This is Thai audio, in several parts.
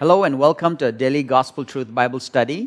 Hello and welcome to a daily Gospel Truth Bible study.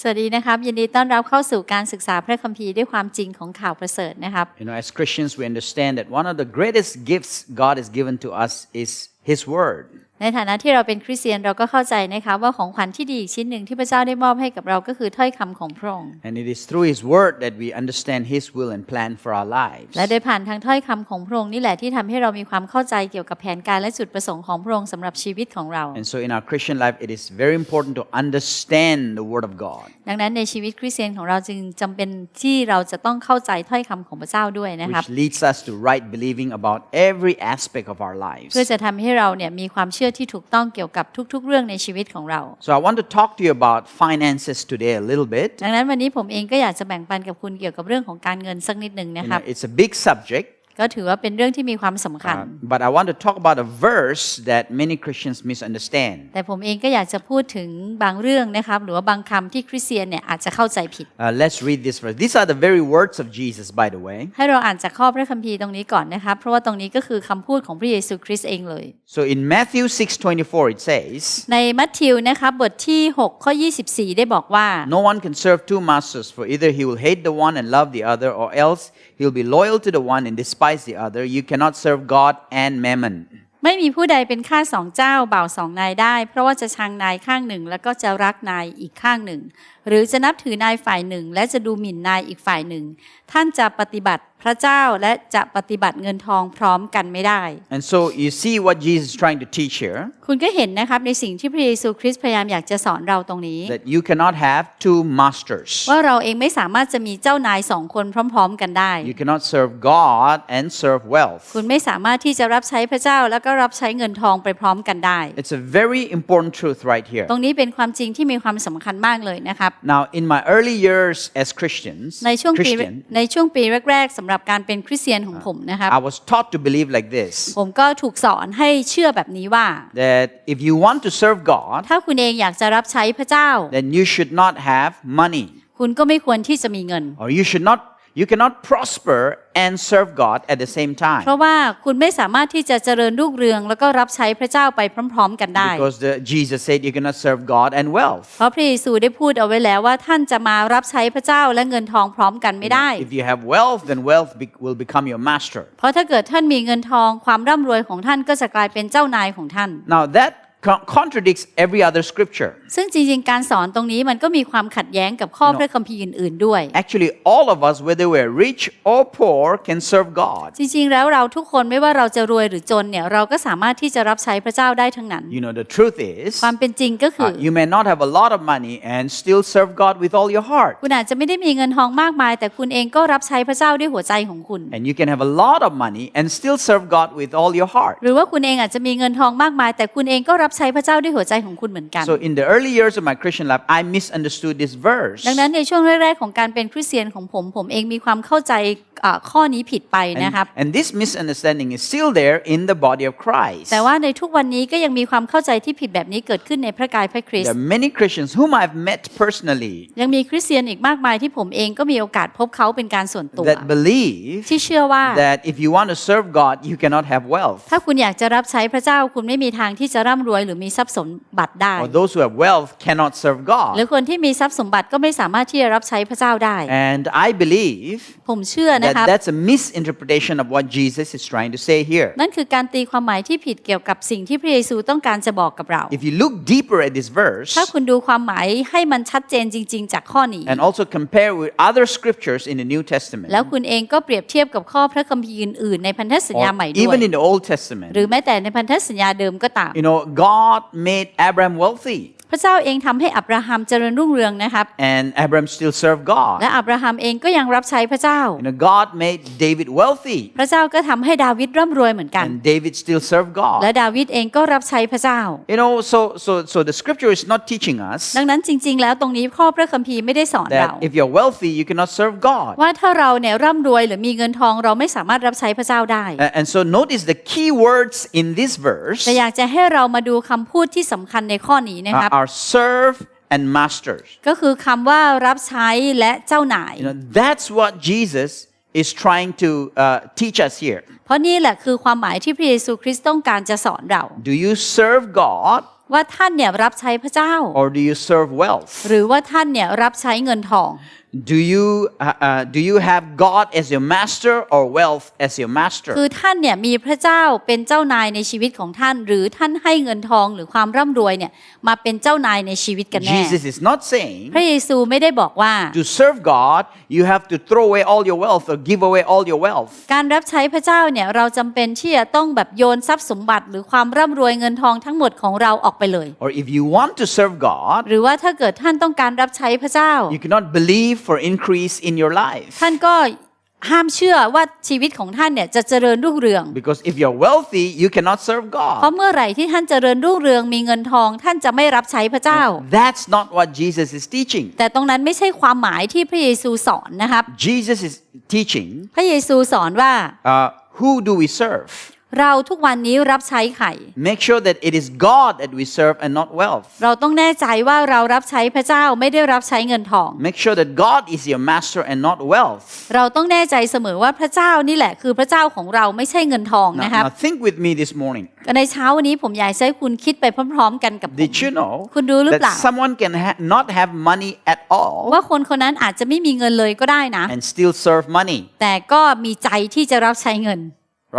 สวัสดีนะครับ ยินดีต้อนรับเข้าสู่การศึกษาพระคัมภีร์ด้วยความจริงของข่าวประเสริฐนะครับ You know, as Christians, we understand that one of the greatest gifts God has given to us is His Word. ในฐานะที่เราเป็นคริสเตียนเราก็เข้าใจนะครับว่าของขวัญที่ดีอีกชิ้นหนึ่งที่พระเจ้าได้มอบให้กับเราก็คือถ้อยคำของพระองค์ And it is through His Word that we understand His will and plan for our lives. และโดยผ่านทางถ้อยคำของพระองค์นี่แหละที่ทำให้เรามีความเข้าใจเกี่ยวกับแผนการและจุดประสงค์ของพระองค์สำหรับชีวิตของเรา And so, in our Christian life, it is very important to understand the Word of God. ดังนั้นในชีวิตคริสเตียนของเราจึงจำเป็นที่เราจะต้องเข้าใจถ้อยคำของพระเจ้าด้วยนะครับ Which leads us to right believing about every aspect of our lives. เพื่อจะทำให้เราเนี่ยมีความเชื่อที่ถูกต้องเกี่ยวกับทุกๆ เรื่องในชีวิตของเรา So, I want to talk to you about finances today a little bit. ดังนั้นวันนี้ผมเองก็อยากจะแบ่งปันกับคุณเกี่ยวกับเรื่องของการเงินสักนิดหนึ่งนะ You ครั know, บ it's a big subject. ก็ถือว่าเป็นเรื่องที่มีความสำคัญ Uh, but I want to talk about a verse that many Christians misunderstand. แต่ผมเองก็อยากจะพูดถึงบางเรื่องนะครับ หรือว่าบางคำที่คริสเตียนเนี่ยอาจจะเข้าใจผิด Uh, let's read this verse. These are the very words of Jesus, by the way. ให้เราอ่านจากข้อพระคัมภีร์ตรงนี้ก่อนนะครับ เพราะว่าตรงนี้ก็คือคำพูดของพระเยซูคริสต์เองเลย So in Matthew 6:24 it says, ในมัทธิวนะครับบทที่6ข้อ24 ได้บอกว่า "No one can serve two masters, for either he will hate the one and love the other, or else he'll be loyal to the one and despise the other. You cannot serve God and mammon." ไม่มีผู้ใดเป็นข้าสองเจ้าบ่าวสองนายได้ เพราะว่าจะชังนายข้างหนึ่ง แล้วก็จะรักนายอีกข้างหนึ่ง หรือจะนับถือนายฝ่ายหนึ่ง และจะดูหมิ่นนายอีกฝ่ายหนึ่ง ท่านจะปฏิบัติ พระเจ้าและจะปฏิบัติเงินทองพร้อมกันไม่ได้ And so you see what Jesus is trying to teach here, คุณก็เห็นนะครับในสิ่งที่พระเยซูคริสต์พยายามอยากจะสอนเราตรงนี้ that you cannot have two masters. ว่าเราเองไม่สามารถจะมีเจ้านายสองคนพร้อม ๆ กันได้ You cannot serve God and serve wealth. คุณไม่สามารถที่จะรับใช้พระเจ้าแล้วก็รับใช้เงินทองไปพร้อมกันได้ It's a very important truth right here. ตรงนี้เป็นความจริงที่มีความสำคัญมากเลยนะครับ Now, in my early years as Christians, ในช่วงปี Christian, ในช่วงปีแรกๆสำหรับการเป็นคริสเตียนของผมนะครับ I was taught to believe like this ผมก็ถูกสอนให้เชื่อแบบนี้ว่า that if you want to serve God, ถ้าคุณเองอยากจะรับใช้พระเจ้า then you should not have money, คุณก็ไม่ควรที่จะมีเงิน or you should not, you cannot prosper and serve God at the same เพ time. ราะว่าคุณไม่สามารถที่จะเจริญรุ่งเรือง แล้วก็รับใช้พระเจ้าไปพร้อม ๆ กันได้ Because the, Jesus said you cannot serve God and wealth. เพราะพระเยซูได้พูดเอาไว้แล้วว่าท่านจะมารับใช้พระเจ้าและเงินทองพร้อมกันไม่ได้ If you have wealth, then wealth be, will become your master. เพราะถ้าเกิดท่านมีเงินทองความร่ำรวยของท่านก็จะกลายเป็นเจ้านายของท่าน Now that co- contradicts every other scripture. ซึ่งจริงๆ การสอนตรงนี้มันก็มีความขัดแย้งกับข้อพระคัมภีร์อื่นๆ ด้วย Actually, all of us, whether we're rich or poor, can serve God. จริงๆ แล้วเราทุกคนไม่ว่าเราจะรวยหรือจนเนี่ยเราก็สามารถที่จะรับใช้พระเจ้าได้ทั้งนั้น You know, the truth is, ความเป็นจริงก็คือ uh, you may not have a lot of money and still serve God with all your heart. คุณอาจจะไม่ได้มีเงินทองมากมาย แต่คุณเองก็รับใช้พระเจ้าด้วยหัวใจของคุณ And you can have a lot of money and still serve God with all your heart. หรือว่าคุณเองอาจจะมีเงินทองมากมาย แต่คุณเองก็รับใช้พระเจ้าด้วยหัวใจของคุณเหมือนกัน So, in the early years of my Christian life, I misunderstood this verse. ดังนั้นในช่วงแรกๆของการเป็นคริสเตียนของผม ผมเองมีความเข้าใจอ่าข้อนี้ผิดไป And, นะครับ and this misunderstanding is still there in the body of Christ. แต่ว่าในทุกวันนี้ก็ยังมีความเข้าใจที่ผิดแบบนี้เกิดขึ้นในพระกายพระคริส There ต์ are many Christians whom I've met personally ยังมีคริสเตียนอีกมากมายที่ผมเองก็มีโอกาสพบเขาเป็นการส่วนตัว that believe ที่เชื่อว่า that if you want to serve God, you cannot have wealth. ถ้าคุณอยากจะรับใช้พระเจ้าคุณไม่มีทางที่จะร่ำรวยหรือมีทรัพย์สมบัติได้ Or those who have wealth cannot serve หรือ God. คนที่มีทรัพย์สมบัติก็ไม่สามารถที่จะรับใช้พระเจ้าได้ And I believe ผมเชื่อนะ that ครับ that's a misinterpretation of what Jesus is trying to say here. นั่นคือการตีความหมายที่ผิดเกี่ยวกับสิ่งที่พระเยซูต้องการจะบอกกับเรา If you look deeper at this verse ถ้าคุณดูความหมายให้มันชัดเจนจริง ๆ จากข้อนี้ and also compare with other scriptures in the New Testament แล้วคุณเองก็เปรียบเทียบกับข้อพระคัมภีร์อื่นๆในพันธสัญญา or ใหม่ด้วย even in the Old Testament, หรือแม้แต่ในพันธสัญญาเดิมก็ตาม you know, God made Abraham wealthy พระเจ้าเองทำให้อับราฮัมเจริญรุ่งเรืองนะครับ and Abraham still served และ God. อับราฮัมเองก็ยังรับใช้พระเจ้า You know, God made David wealthy พระเจ้าก็ทำให้ดาวิดร่ำรวยเหมือนกัน and David still served และ God. ดาวิดเองก็รับใช้พระเจ้า You know, so so so the scripture is not teaching us ดังนั้นจริง ๆ แล้วตรงนี้ข้อพระคัมภีร์ไม่ได้สอนเรา that if you're wealthy, you cannot serve God. ว่าถ้าเราเนี่ยร่ำรวยหรือมีเงินทองเราไม่สามารถรับใช้พระเจ้าได้ A- And so notice the key words in this verse แต่อยากจะให้เรามาดูคำพูดที่สำคัญในข้อนี้นะครับ are, are serve and masters. ก็คือคำว่ารับใช้และเจ้านาย You know, that's what Jesus is trying to uh, teach us here. เพราะนี่แหละคือความหมายที่พระเยซูคริสต์ต้องการจะสอนเรา Do you serve God ว่าท่านเนี่ยรับใช้พระเจ้า or do you serve wealth? หรือว่าท่านเนี่ยรับใช้เงินทอง Do you, uh, uh, do you have God as your master or wealth as your master? คือท่านเนี่ยมีพระเจ้าเป็นเจ้านายในชีวิตของท่าน หรือท่านให้เงินทองหรือความร่ำรวยเนี่ยมาเป็นเจ้านายในชีวิตกันแน่ Jesus is not saying พระเยซูไม่ได้บอกว่า to serve God, you have to throw away all your wealth or give away all your wealth. การรับใช้พระเจ้าเนี่ยเราจำเป็นที่จะต้องแบบโยนทรัพย์สมบัติ หรือความร่ำรวยเงินทองทั้งหมดของเราออกไปเลย Or if you want to serve God, หรือว่าถ้าเกิดท่านต้องการรับใช้พระเจ้า you cannot believe for increase in your life. ท่านก็ห้ามเชื่อว่าชีวิตของท่านเนี่ยจะเจริญรุ่งเรือง Because if you're wealthy, you cannot serve เพราะ God. เมื่อไหร่ที่ท่านเจริญรุ่งเรืองมีเงินทองท่านจะไม่รับใช้พระเจ้า That's not what Jesus is teaching. แต่ตรงนั้นไม่ใช่ความหมายที่พระเยซูสอนนะครับ Jesus is teaching พระเยซูสอนว่า uh, who do we serve? เราทุกวันนี้รับใช้ไข่ Make sure that it is God that we serve and not wealth. เราต้องแน่ใจว่าเรารับใช้พระเจ้าไม่ได้รับใช้เงินทอง Make sure that God is your master and not wealth. เราต้องแน่ใจเสมอว่าพระเจ้านี่แหละคือพระเจ้าของเราไม่ใช่เงินทอง Now, นะครับ now think with me this morning. ในเช้าวันนี้ผมอยากจะให้คุณคิดไปพร้อมๆ กันกับผม Did you know คุณรู้หรือเป that ล่า someone can ha- not have money at all ว่าคนคนนั้นอาจจะไม่มีเงินเลยก็ได้นะ and still serve money? แต่ก็มีใจที่จะรับใช้เงิน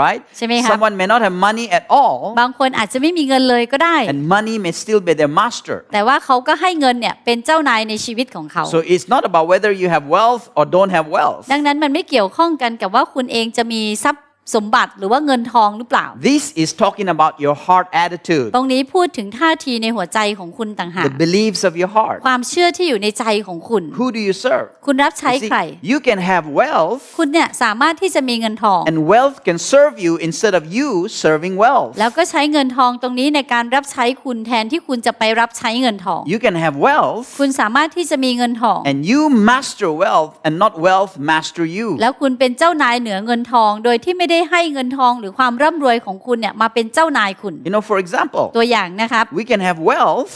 Right? ใช่ไหมครับ Someone may not have money at all บางคนอาจจะไม่มีเงินเลยก็ได้ and money may still be their master. แต่ว่าเขาก็ให้เงินเนี่ยเป็นเจ้านายในชีวิตของเขา So it's not about whether you have wealth or don't have wealth. ดังนั้นมันไม่เกี่ยวข้องกันกับว่าคุณเองจะมีทรัพย์ สมบัติหรือว่าเงินทองหรือเปล่า This is talking about your heart attitude, ตรงนี้พูดถึงท่าทีในหัวใจของคุณต่างหาก the beliefs of your heart. ความเชื่อที่อยู่ในใจของคุณ Who do you serve? คุณรับใช้ You see, ใคร you can have wealth คุณเนี่ยสามารถที่จะมีเงินทอง and wealth can serve you instead of you serving wealth. แล้วก็ใช้เงินทองตรงนี้ในการรับใช้คุณแทนที่คุณจะไปรับใช้เงินทอง You can have wealth คุณสามารถที่จะมีเงินทอง and you master wealth and not wealth master you. แล้วคุณเป็นเจ้านายเหนือเงินทองโดยที่ไม่ได้ให้เงินทองหรือความร่ำรวยของคุณเนี่ยมาเป็นเจ้านายคุณ You know, for example, ตัวอย่างนะครับ we can have wealth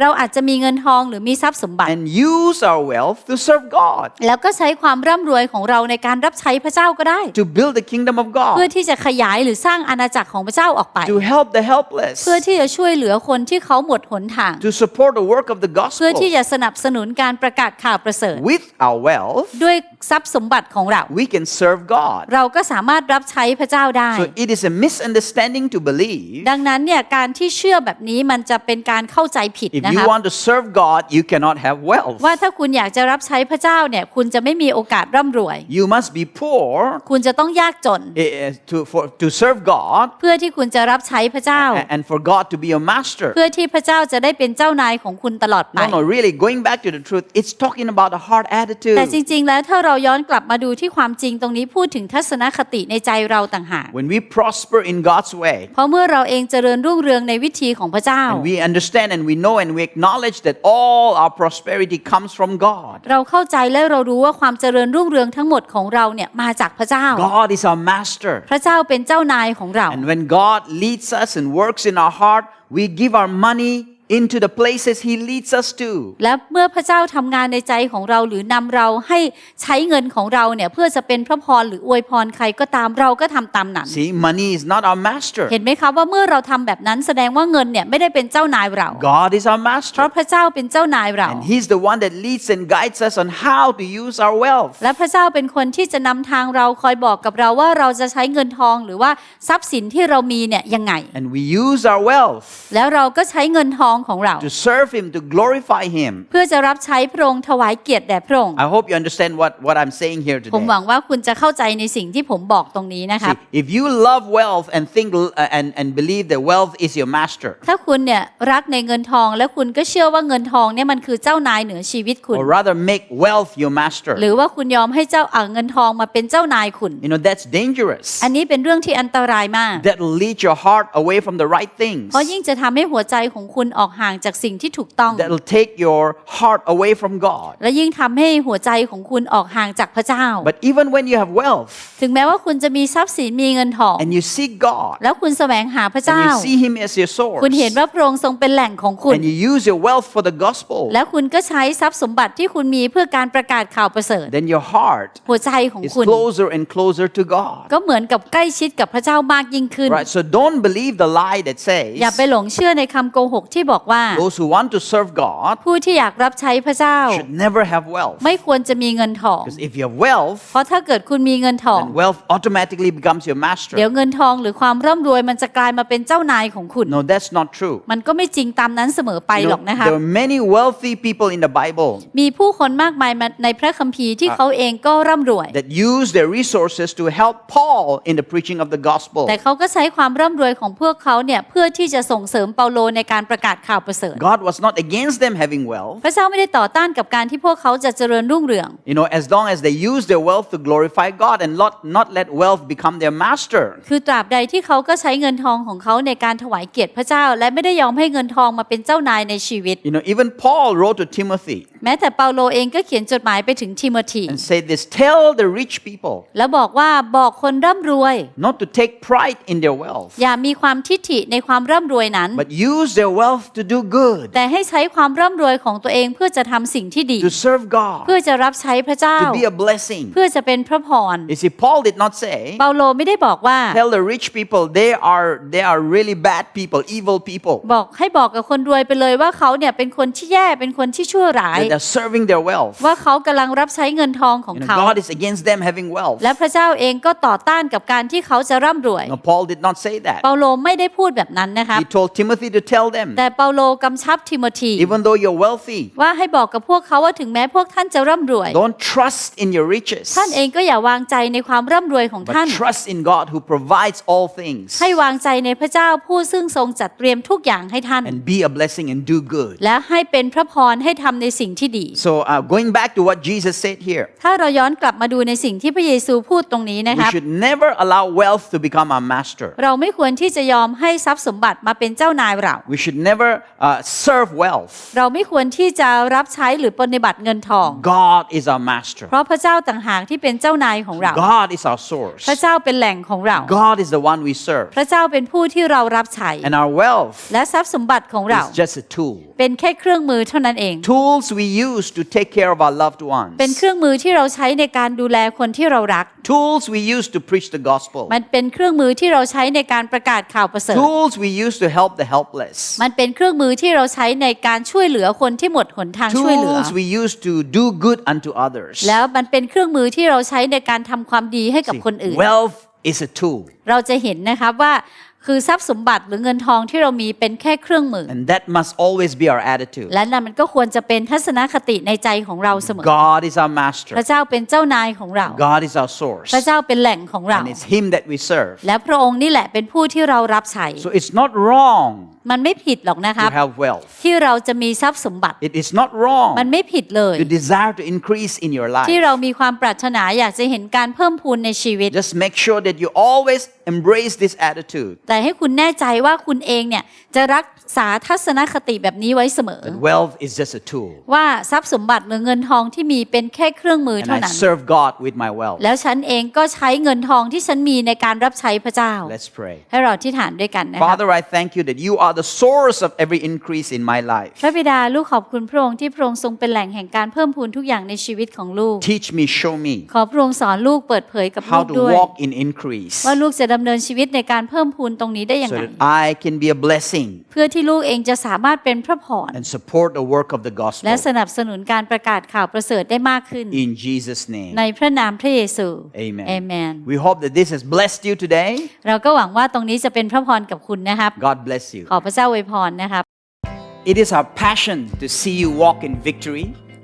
เราอาจจะมีเงินทองหรือมีทรัพย์สมบัติ and use our wealth to serve God, แล้วก็ใช้ความร่ำรวยของเราในการรับใช้พระเจ้าก็ได้ to build the kingdom of เพื่อ God, ที่จะขยายหรือสร้างอาณาจักรของพระเจ้าออกไป to help the helpless, เพื่อที่จะช่วยเหลือคนที่เขาหมดหนทาง to support the work of the เพื่อที่ gospel. จะสนับสนุนการประกาศข่าวประเสริฐ With our wealth, ด้วยทรัพย์สมบัติของเรา we can serve God. เราก็สามารถรับใช้พระเจ้าได้ So it is a misunderstanding to believe ดังนั้นเนี่ยการที่เชื่อแบบนี้มันจะเป็นการเข้าใจผิด if นะค you รับ want to serve God, you cannot have wealth. ว่าถ้าคุณอยากจะรับใช้พระเจ้าเนี่ยคุณจะไม่มีโอกาสร่ำรวย You must be poor คุณจะต้องยากจน eh, eh, to, for, to serve God เพื่อที่คุณจะรับใช้พระเจ้า a- and for God to be your master. เพื่อที่พระเจ้าจะได้เป็นเจ้านายของคุณตลอดไป No, no, really, going back to the truth, it's talking about a heart แต่ attitude. จริง ๆ แล้วถ้าเราย้อนกลับมาดูที่ความจริงตรงนี้พูดถึงทัศนคติในใจเราต่างหาก When we prosper in God's way, เพราะเมื่อเราเองเจริญรุ่งเรืองในวิธีของพระเจ้า and we understand and we know and we acknowledge that all our prosperity comes from God. เราเข้าใจและเรารู้ว่าความเจริญรุ่งเรืองทั้งหมดของเราเนี่ยมาจากพระเจ้า God is our master. พระเจ้าเป็นเจ้านายของเรา And when God leads us and works in our heart, we give our money into the places He leads us to. และเมื่อพระเจ้าทำงานในใจของเราหรือนำเราให้ใช้เงินของเราเนี่ยเพื่อจะเป็นพระพรหรืออวยพรใครก็ตามเราก็ทำตามนั้น See, money is not our master. เห็นไหมครับว่าเมื่อเราทำแบบนั้นแสดงว่าเงินเนี่ยไม่ได้เป็นเจ้านายเรา God is our เพราะ master. พระเจ้าเป็นเจ้านายเรา And He's the one that leads and guides us on how to use our wealth. และพระเจ้าเป็นคนที่จะนำทางเราคอยบอกกับเราว่าเราจะใช้เงินทองหรือว่าทรัพย์สินที่เรามีเนี่ยยังไง And we use our wealth แล้วเราก็ใช้เงินทองของเรา to serve Him, to glorify Him. เพื่อจะรับใช้พระองค์ถวายเกียรติแด่พระองค์ I hope you understand what, what I'm saying here ผม today. หวังว่าคุณจะเข้าใจในสิ่งที่ผมบอกตรงนี้นะครับ See, if you love wealth and think uh, and, and believe that wealth is your master, ถ้าคุณเนี่ยรักในเงินทองและคุณก็เชื่อว่าเงินทองเนี่ยมันคือเจ้านายเหนือชีวิตคุณ or rather make wealth your master, หรือว่าคุณยอมให้เจ้าเอาเงินทองมาเป็นเจ้านายคุณ you know, that's dangerous. อันนี้เป็นเรื่องที่อันตรายมาก That will lead your heart away from the right things. เพราะยิ่งจะทำให้หัวใจของคุณออกอกห่างจากสิ่งที่ถูกต้อง that'll take your heart away from God. และยิ่งทำให้หัวใจของคุณออกห่างจากพระเจ้า But even when you have wealth ถึงแม้ว่าคุณจะมีทรัพย์สินมีเงินทอง and you seek God แล้วคุณแสวงหาพระเจ้า and you see Him as your source คุณเห็นว่าพระองค์ทรงเป็นแหล่งของคุณ and you use your wealth for the gospel, แล้วคุณก็ใช้ทรัพย์สมบัติที่คุณมีเพื่อการประกาศข่าวประเสริฐ then your heart หัวใจของ is คุณ closer and closer to God. ก็เหมือนกับใกล้ชิดกับพระเจ้ามากยิ่งขึ้น Right? So don't believe the lie that อย่า says ไปหลงเชื่อในคำโกหกที่บอกว่า those who want to serve God ผู้ที่อยากรับใช้พระเจ้า should never have wealth. ไม่ควรจะมีเงินทอง Because if you have wealth, เพราะถ้าเกิดคุณมีเงินทอง then wealth automatically becomes your เดี๋ยว master. เงินทองหรือความร่ำรวยมันจะกลายมาเป็นเจ้านายของคุณ No, that's not true. มันก็ไม่จริงตามนั้นเสมอไป You หร know, อกนะคะ there are many wealthy people in the Bible มีผู้คนมากมายมาในพระคัมภีร์ที่เขาเองก็ร่ำรวย that use their resources to help Paul in the preaching of the gospel. แต่เขาก็ใช้ความร่ำรวยของพวกเขาเนี่ยเพื่อที่จะส่งเสริมเปาโลในการประกาศข่าวประเสริฐ God was not against them having wealth. พระเจ้าไม่ได้ต่อต้านกับการที่พวกเขาจะเจริญรุ่งเรือง You know, as long as they use their wealth to glorify God and not, not let wealth become their master. คือตราบใดที่เขาก็ใช้เงินทองของเขาในการถวายเกียรติพระเจ้า และไม่ได้ยอมให้เงินทองมาเป็นเจ้านายในชีวิต You know, even Paul wrote to Timothy แม้แต่เปาโลเองก็เขียนจดหมายไปถึงทิโมธี and said this Tell the rich people แล้วบอกว่าบอกคนร่ำรวย not to take pride in their wealth, อย่ามีความทิฐิในความร่ำรวยนั้น but use their wealth to do good, แต่ให้ใช้ความร่ำรวยของตัวเองเพื่อจะทำสิ่งที่ดี to serve God, เพื่อจะรับใช้พระเจ้า to be a blessing. เพื่อจะเป็นพระพร You see, Paul did not say, เปาโลไม่ได้บอกว่า Tell the rich people they are they are really bad people, evil people. บอกให้บอกกับคนรวยไปเลยว่าเขาเนี่ยเป็นคนที่แย่เป็นคนที่ชั่วร้าย That they're serving their wealth. ว่าเขากำลังรับใช้เงินทองของ You know, เขา God is against them having wealth. และพระเจ้าเองก็ต่อต้านกับการที่เขาจะร่ำรวย No, Paul did not say that. เปาโลไม่ได้พูดแบบนั้นนะครับ He told Timothy to tell them, แต่เปาโลกำชับทิโมธี even though you're wealthy, ว่าให้บอกกับพวกเขาว่าถึงแม้พวกท่านจะร่ำรวย don't trust in your riches, ท่านเองก็อย่าวางใจในความร่ำรวยของท่าน but trust in God who provides all things ให้วางใจในพระเจ้าผู้ซึ่งทรงจัดเตรียมทุกอย่างให้ท่าน and be a blessing and do good. และให้เป็นพระพรให้ทำในสิ่งที่ดี So, uh, going back to what Jesus said here, ถ้าเราย้อนกลับมาดูในสิ่งที่พระเยซูพูดตรงนี้นะค we รับ should never allow wealth to become our master. เราไม่ควรที่จะยอมให้ทรัพย์สมบัติมาเป็นเจ้านายเรา We should never uh, serve wealth. เราไม่ควรที่จะรับใช้หรือปฏิบัติเงินทอง God is our master. เพราะพระเจ้าต่างหากที่เป็นเจ้านายของเรา God is our source. พระเจ้าเป็นแหล่งของเรา God is the one we serve. พระเจ้าเป็นผู้ที่เรารับใช้ And our wealth และทรัพย์สมบัติของเรา is just a tool. เป็นแค่เครื่องมือเท่านั้นเอง Tools we use to take care of our loved ones. เป็นเครื่องมือที่เราใช้ในการดูแลคนที่เรารัก Tools we use to preach the gospel. มันเป็นเครื่องมือที่เราใช้ในการประกาศข่าวประเสริฐ Tools we use to help the helpless. มันเป็นเครื่องมือที่เราใช้ในการช่วยเหลือคนที่หมดหนทางช่วยเหลือ Tools we use to do good unto others. แล้วมันเป็นเครื่องมือที่เราใช้ในการทำความดีให้กับ See, คนอื่น wealth is a tool. เราจะเห็นนะครับว่าคือทรัพย์สมบัติหรือเงินทองที่เรามีเป็นแค่เครื่องมือ And that must always be our attitude. และนั่นมันก็ควรจะเป็นทัศนคติในใจของเราเสมอ God is our พ master. ระเจ้าเป็นเจ้านายของเรา God is our source. พระเจ้าเป็นแหล่งของเรา And it's Him that we serve. และพระองค์นี่แหละเป็นผู้ที่เรารับใช้ So it's not wrong มันไม่ผิดหรอกนะค to รับ have wealth. ที่เราจะมีทรัพย์สมบัติ It is not wrong มันไม่ผิดเลย to desire to increase in your life. ที่เรามีความปรารถนาอยากจะเห็นการเพิ่มพูนในชีวิต Just make sure that you always embrace this attitude แต่ให้คุณแน่ใจว่าคุณเองเนี่ยจะรักษาทัศนคติแบบนี้ไว้เสมอ that wealth is just a tool. ว่าทรัพย์สมบัติหรือเงินทองที่มีเป็นแค่เครื่องมือ And เท่า I นั้น serve God with my wealth. แล้วฉันเองก็ใช้เงินทองที่ฉันมีในการรับใช้พระเจ้า Let's pray. ให้เราที่ฐานด้วยกันนะครับ Father, I thank you that you are the source of every increase in my life. พระบิดาลูกขอบคุณพระองค์ที่พระองค์ทรงเป็นแหล่งแห่งการเพิ่มพูนทุกอย่างในชีวิตของลูก Teach me, show me ขอพระองค์สอนลูกเปิดเผยกับลู how ก to ด้วย walk in increase ว่าลูกจะดำเนินชีวิตในการเพิ่มพูนตรงนี้ได้อย่าง so ไร that I can be a blessing เพื่อที่ลูกเองจะสามารถเป็นพระพร and support the work of the และ gospel. สนับสนุนการประกาศข่าวประเสริฐได้มากขึ้น In Jesus' name. ในพระนามพระเยซู Amen. เอเมน We hope that this has blessed you today. เราก็หวังว่าตรงนี้จะเป็นพระพรกับคุณนะครับ God bless you. ขอ พระเจ้าอวยพรนะครับ It is our passion to see you walk in victory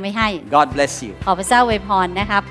ไว้ให้ God bless you. ขอพระเจ้าอวยพรนะครับ